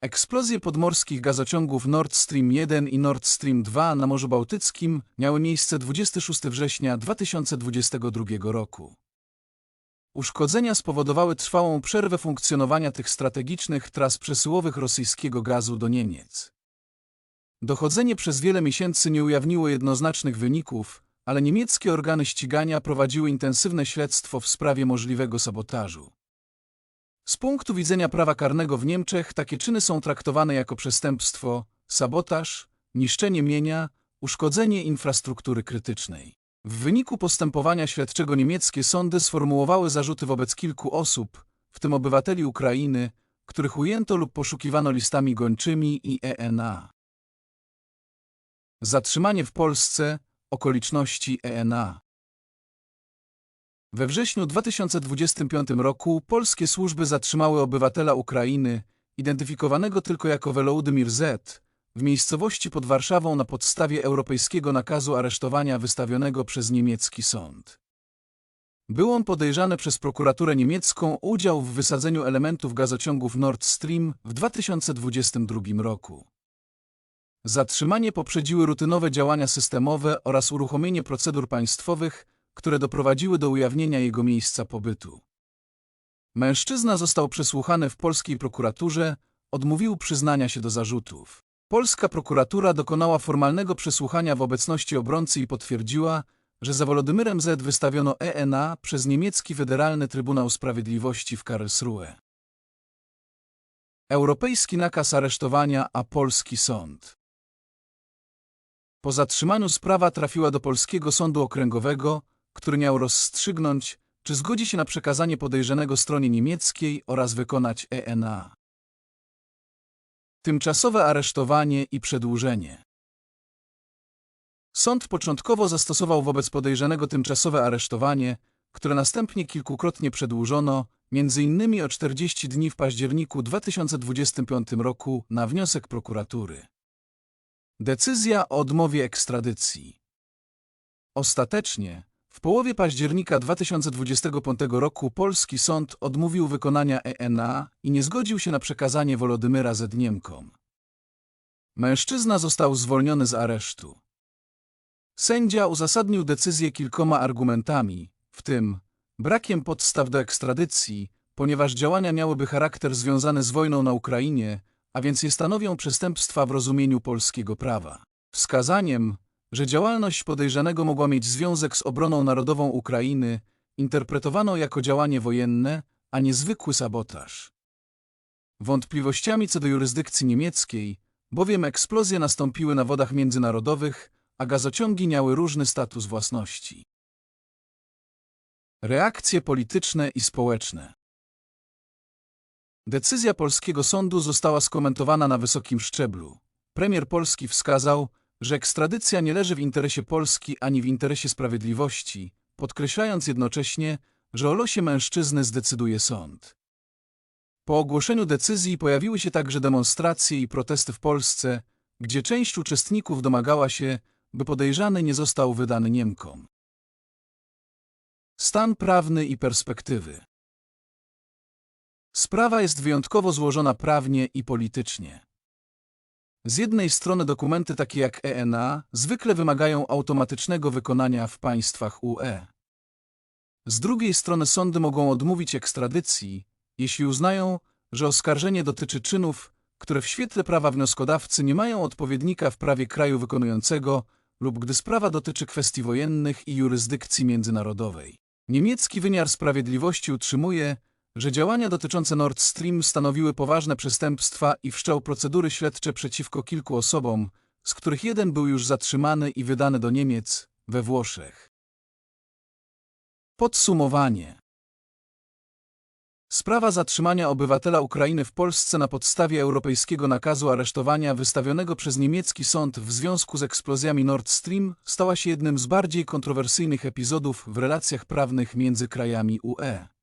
Eksplozje podmorskich gazociągów Nord Stream 1 i Nord Stream 2 na Morzu Bałtyckim miały miejsce 26 września 2022 roku. Uszkodzenia spowodowały trwałą przerwę funkcjonowania tych strategicznych tras przesyłowych rosyjskiego gazu do Niemiec. Dochodzenie przez wiele miesięcy nie ujawniło jednoznacznych wyników, ale niemieckie organy ścigania prowadziły intensywne śledztwo w sprawie możliwego sabotażu. Z punktu widzenia prawa karnego w Niemczech takie czyny są traktowane jako przestępstwo, sabotaż, niszczenie mienia, uszkodzenie infrastruktury krytycznej. W wyniku postępowania śledczego niemieckie sądy sformułowały zarzuty wobec kilku osób, w tym obywateli Ukrainy, których ujęto lub poszukiwano listami gończymi i ENA. Zatrzymanie w Polsce, okoliczności ENA. We wrześniu 2025 roku polskie służby zatrzymały obywatela Ukrainy, identyfikowanego tylko jako Weloudymir Z, w miejscowości pod Warszawą na podstawie europejskiego nakazu aresztowania wystawionego przez niemiecki sąd. Był on podejrzany przez prokuraturę niemiecką udział w wysadzeniu elementów gazociągów Nord Stream w 2022 roku. Zatrzymanie poprzedziły rutynowe działania systemowe oraz uruchomienie procedur państwowych, które doprowadziły do ujawnienia jego miejsca pobytu. Mężczyzna został przesłuchany w polskiej prokuraturze, odmówił przyznania się do zarzutów. Polska prokuratura dokonała formalnego przesłuchania w obecności obrońcy i potwierdziła, że za Wolodymyrem Z wystawiono ENA przez niemiecki Federalny Trybunał Sprawiedliwości w Karlsruhe. Europejski nakaz aresztowania, a polski sąd. Po zatrzymaniu sprawa trafiła do polskiego sądu okręgowego, który miał rozstrzygnąć, czy zgodzi się na przekazanie podejrzanego stronie niemieckiej oraz wykonać ENA. Tymczasowe aresztowanie i przedłużenie. Sąd początkowo zastosował wobec podejrzanego tymczasowe aresztowanie, które następnie kilkukrotnie przedłużono, m.in. o 40 dni w październiku 2025 roku na wniosek prokuratury. Decyzja o odmowie ekstradycji. Ostatecznie, w połowie października 2025 roku polski sąd odmówił wykonania ENA i nie zgodził się na przekazanie Wolodymyra Z Niemkom. Mężczyzna został zwolniony z aresztu. Sędzia uzasadnił decyzję kilkoma argumentami, w tym brakiem podstaw do ekstradycji, ponieważ działania miałyby charakter związany z wojną na Ukrainie, a więc je stanowią przestępstwa w rozumieniu polskiego prawa. Wskazaniem, że działalność podejrzanego mogła mieć związek z obroną narodową Ukrainy, interpretowano jako działanie wojenne, a nie zwykły sabotaż. Wątpliwościami co do jurysdykcji niemieckiej, bowiem eksplozje nastąpiły na wodach międzynarodowych, a gazociągi miały różny status własności. Reakcje polityczne i społeczne Decyzja polskiego sądu została skomentowana na wysokim szczeblu. Premier Polski wskazał, że ekstradycja nie leży w interesie Polski ani w interesie sprawiedliwości, podkreślając jednocześnie, że o losie mężczyzny zdecyduje sąd. Po ogłoszeniu decyzji pojawiły się także demonstracje i protesty w Polsce, gdzie część uczestników domagała się, by podejrzany nie został wydany Niemkom. Stan prawny i perspektywy Sprawa jest wyjątkowo złożona prawnie i politycznie. Z jednej strony dokumenty takie jak ENA zwykle wymagają automatycznego wykonania w państwach UE. Z drugiej strony sądy mogą odmówić ekstradycji, jeśli uznają, że oskarżenie dotyczy czynów, które w świetle prawa wnioskodawcy nie mają odpowiednika w prawie kraju wykonującego lub gdy sprawa dotyczy kwestii wojennych i jurysdykcji międzynarodowej. Niemiecki wymiar sprawiedliwości utrzymuje, że działania dotyczące Nord Stream stanowiły poważne przestępstwa i wszczął procedury śledcze przeciwko kilku osobom, z których jeden był już zatrzymany i wydany do Niemiec, we Włoszech. Podsumowanie Sprawa zatrzymania obywatela Ukrainy w Polsce na podstawie europejskiego nakazu aresztowania wystawionego przez niemiecki sąd w związku z eksplozjami Nord Stream stała się jednym z bardziej kontrowersyjnych epizodów w relacjach prawnych między krajami UE.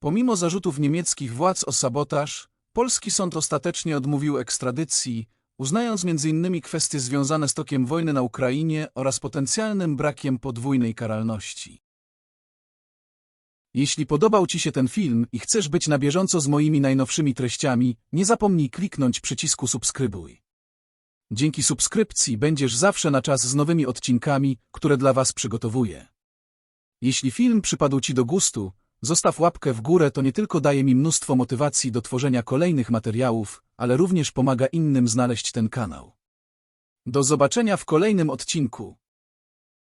Pomimo zarzutów niemieckich władz o sabotaż, polski sąd ostatecznie odmówił ekstradycji, uznając m.in. kwestie związane z tokiem wojny na Ukrainie oraz potencjalnym brakiem podwójnej karalności. Jeśli podobał Ci się ten film i chcesz być na bieżąco z moimi najnowszymi treściami, nie zapomnij kliknąć przycisku subskrybuj. Dzięki subskrypcji będziesz zawsze na czas z nowymi odcinkami, które dla Was przygotowuję. Jeśli film przypadł Ci do gustu, zostaw łapkę w górę, to nie tylko daje mi mnóstwo motywacji do tworzenia kolejnych materiałów, ale również pomaga innym znaleźć ten kanał. Do zobaczenia w kolejnym odcinku.